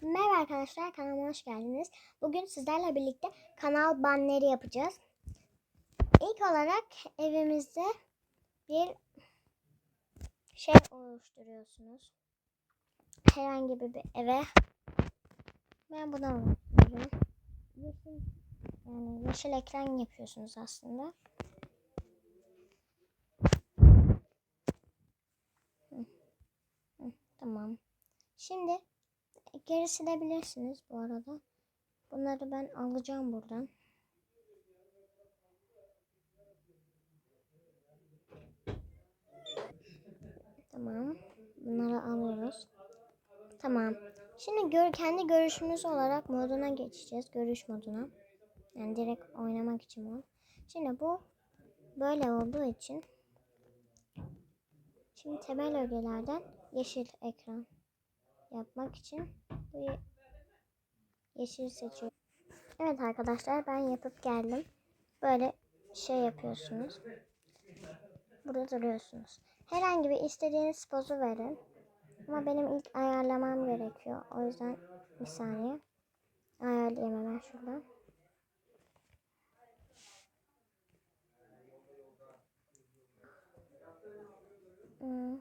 Merhaba arkadaşlar kanalıma hoş geldiniz. Bugün sizlerle birlikte kanal banleri yapacağız. İlk olarak evimizde bir şey oluşturuyorsunuz. Herhangi bir eve. Ben bunu oluşturuyorum. Yeşil, yani yeşil ekran yapıyorsunuz aslında. Tamam. Şimdi geri silebilirsiniz bu arada. Bunları ben alacağım buradan. Tamam. Bunları alıyoruz. Tamam. Şimdi gör, kendi görüşümüz olarak moduna geçeceğiz. Görüş moduna. Yani direkt oynamak için mod. Şimdi bu böyle olduğu için şimdi temel ögelerden yeşil ekran yapmak için bu ye- yeşil seçiyorum. Evet arkadaşlar ben yapıp geldim. Böyle şey yapıyorsunuz. Burada duruyorsunuz. Herhangi bir istediğiniz pozu verin. Ama benim ilk ayarlamam gerekiyor. O yüzden bir saniye. Ayarlayayım hemen şuradan. Hmm.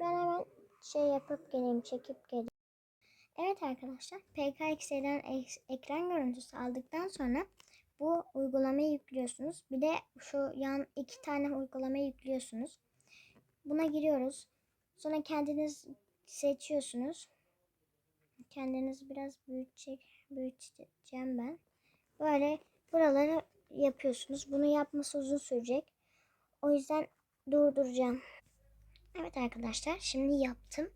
Ben hemen şey yapıp geleyim, çekip geleyim. Evet arkadaşlar, PKX'den ek- ekran görüntüsü aldıktan sonra bu uygulamayı yüklüyorsunuz. Bir de şu yan iki tane uygulamayı yüklüyorsunuz. Buna giriyoruz. Sonra kendiniz seçiyorsunuz. Kendiniz biraz büyütecek, büyüteceğim ben. Böyle buraları yapıyorsunuz. Bunu yapması uzun sürecek. O yüzden durduracağım. Evet arkadaşlar şimdi yaptım.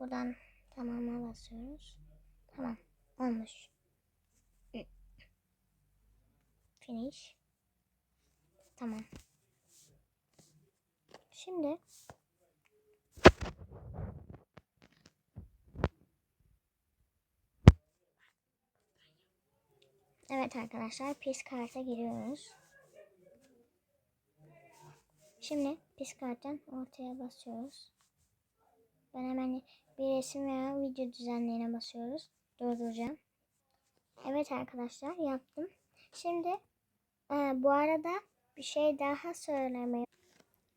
Buradan tamama basıyoruz. Tamam olmuş. Finish. Tamam. Şimdi Evet arkadaşlar pis karta giriyoruz. Şimdi pis karttan ortaya basıyoruz. Ben hemen bir resim veya video düzenleyene basıyoruz. Durduracağım. Evet arkadaşlar yaptım. Şimdi e, bu arada bir şey daha söylemeye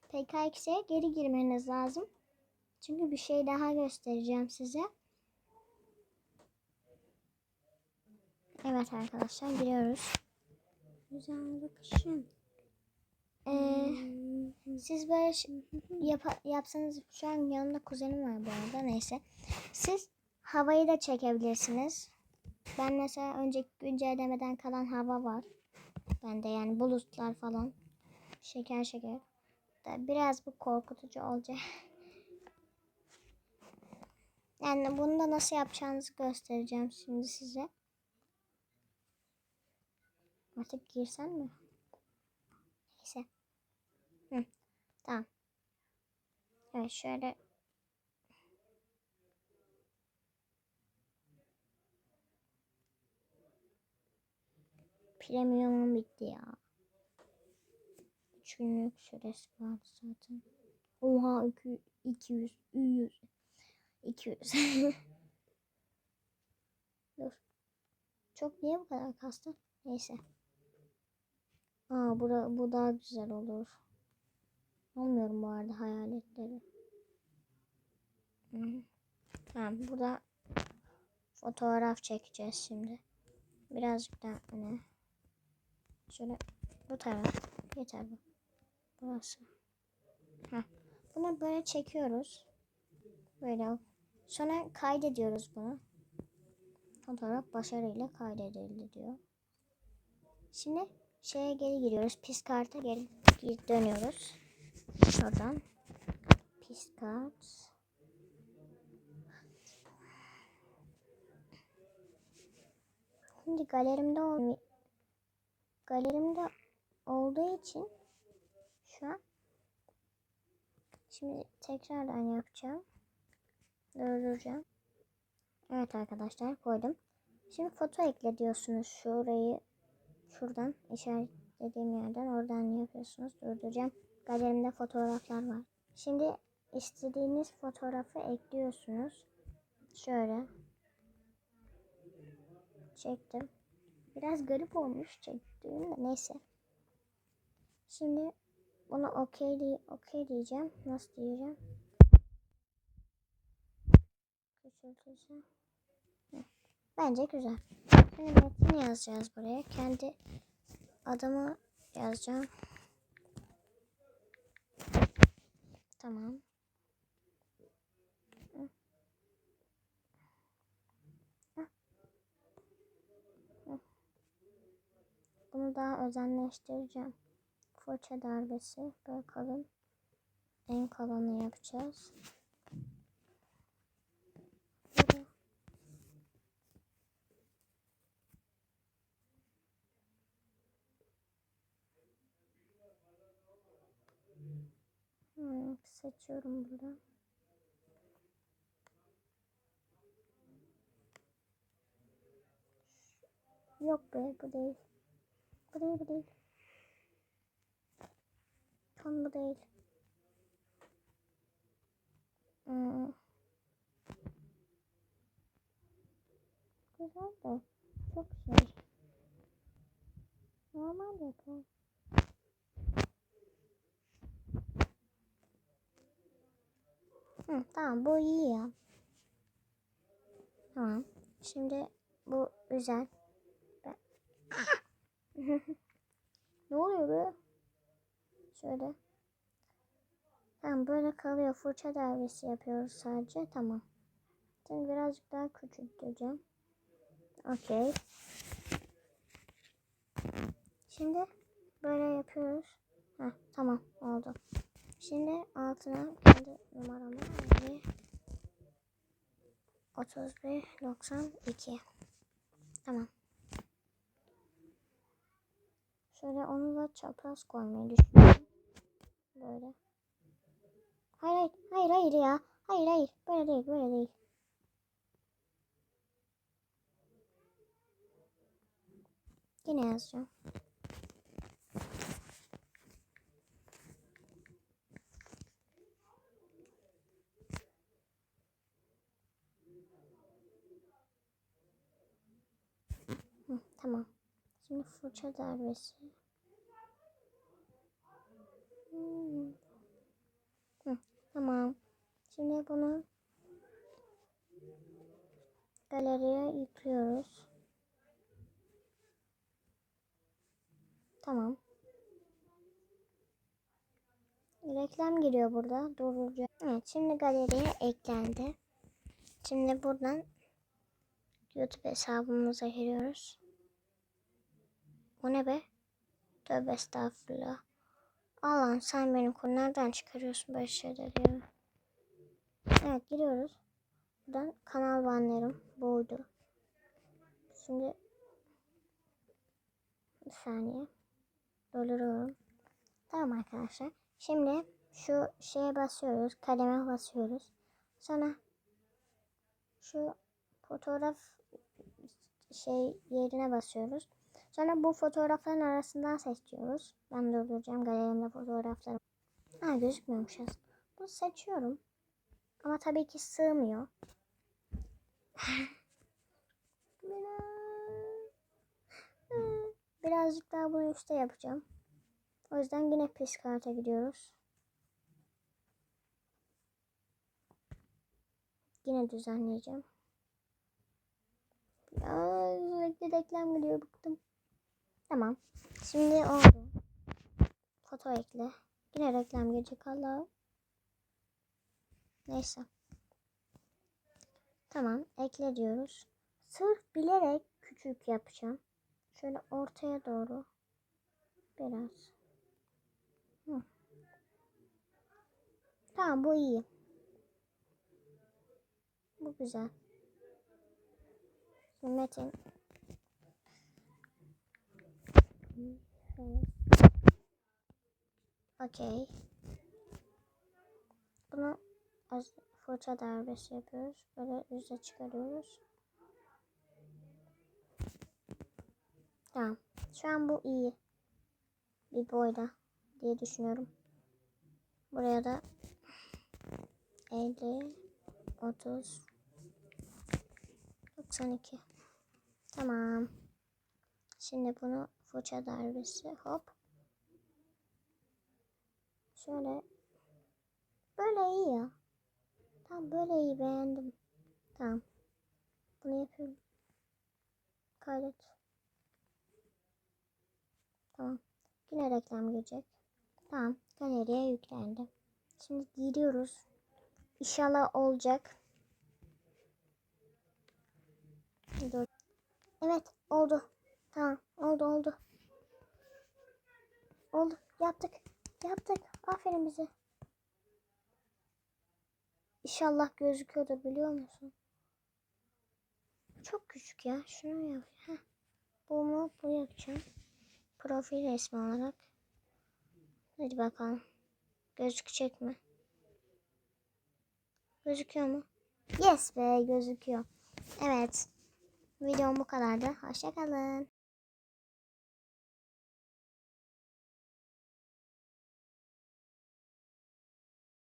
PKX'e geri girmeniz lazım. Çünkü bir şey daha göstereceğim size. Evet arkadaşlar giriyoruz. Güzel bakışın. Ee, siz böyle ş- yapa- yapsanız şu an yanımda kuzenim var bu arada neyse. Siz havayı da çekebilirsiniz. Ben mesela önceki güncellemeden kalan hava var. Bende yani bulutlar falan. Şeker şeker. Da biraz bu korkutucu olacak. Yani bunu da nasıl yapacağınızı göstereceğim şimdi size. Artık girsen mi? Neyse. Hı, tamam. Evet şöyle. Premium'um bitti ya. 3 günlük süresi vardı zaten. Oha 200, 200, 100, 200. Dur. Çok niye bu kadar kastı? Neyse. Aa bura, bu daha güzel olur. Olmuyorum bu arada hayaletleri. Tamam burada fotoğraf çekeceğiz şimdi. Birazcık daha öne. Şöyle bu taraf. Yeter bu. Burası. Heh. Bunu böyle çekiyoruz. Böyle. Sonra kaydediyoruz bunu. Fotoğraf başarıyla kaydedildi diyor. Şimdi şeye geri giriyoruz. Pis karta geri dönüyoruz. Şuradan. Pis kart. Şimdi galerimde ol galerimde olduğu için şu an şimdi tekrardan yapacağım. Durduracağım. Evet arkadaşlar koydum. Şimdi foto ekle diyorsunuz şurayı şuradan işaretlediğim yerden oradan yapıyorsunuz. Durduracağım. Galerimde fotoğraflar var. Şimdi istediğiniz fotoğrafı ekliyorsunuz. Şöyle. Çektim. Biraz garip olmuş çektiğim de neyse. Şimdi bunu okey diye okey diyeceğim. Nasıl diyeceğim? Küçülteceğim. Bence güzel. Şimdi metin yazacağız buraya. Kendi adımı yazacağım. Tamam. Bunu daha özenleştireceğim. Fırça darbesi böyle kalın. En kalını yapacağız. Böyle. Hmm, seçiyorum buradan. Yok be bu değil. Bu değil bu değil. Tam bu değil. Hmm. Güzel de çok şey. Normal yapalım. Hı, tamam bu iyi ya. Tamam. Şimdi bu güzel. Ne oluyor be? Şöyle. Tamam böyle kalıyor. Fırça darbesi yapıyoruz sadece. Tamam. Şimdi birazcık daha küçülteceğim. Okey. Şimdi böyle yapıyoruz. Heh, tamam oldu. Şimdi altına kendi numaramı 50 31 92 Tamam. Şöyle onu da çapraz koymayı düşünüyorum. Böyle. Hayır hayır hayır hayır ya. Hayır hayır böyle değil böyle değil. Yine yazacağım. Hı, tamam. Şimdi fırça darbesi. Hmm. Hı, tamam. Şimdi bunu galeriye yüklüyoruz. Tamam. Reklam giriyor burada. Duracağım. Evet şimdi galeriye eklendi. Şimdi buradan YouTube hesabımıza giriyoruz. O ne be? Tövbe estağfurullah. Allah'ım sen benim konu nereden çıkarıyorsun böyle şeyleri ya? Evet giriyoruz. Buradan kanal banlarım buydu. Şimdi bir saniye. Dolduruyorum. Tamam arkadaşlar. Şimdi şu şeye basıyoruz. Kaleme basıyoruz. Sonra şu fotoğraf şey yerine basıyoruz. Sonra bu fotoğrafların arasından seçiyoruz. Ben durduracağım galerimde fotoğraflarım. Ha gözükmüyormuş aslında. Bunu seçiyorum. Ama tabii ki sığmıyor. Birazcık daha bunu üstte yapacağım. O yüzden yine pis karta gidiyoruz. Yine düzenleyeceğim. Ya sürekli reklam gidiyor bıktım. Tamam. Şimdi oldu. Foto ekle. Yine reklam gelecek Allah'ım. Neyse. Tamam ekle diyoruz. Sırf bilerek küçük yapacağım. Şöyle ortaya doğru. Biraz. Hı. Tamam bu iyi. Bu güzel. Metin. Okey. Bunu az fırça darbesi yapıyoruz. Böyle yüze çıkarıyoruz. Tamam. Şu an bu iyi. Bir boyda diye düşünüyorum. Buraya da 50 30 92 Tamam. Şimdi bunu fırça darbesi hop. Şöyle böyle iyi ya. Tamam böyle iyi beğendim. Tamam. Bunu yapıyorum. Kaydet. Tamam. Yine reklam gelecek. Tamam. Galeriye yüklendi. Şimdi giriyoruz. İnşallah olacak. Dur. Evet oldu. Tamam oldu oldu. Oldu. Yaptık. Yaptık. Aferin bize. İnşallah gözüküyordu biliyor musun? Çok küçük ya. Şunu yap. Heh. Bu mu? Bu yapacağım. Profil resmi olarak. Hadi bakalım. Gözükecek mi? Gözüküyor mu? Yes be gözüküyor. Evet. Videom bu kadardı. Hoşçakalın.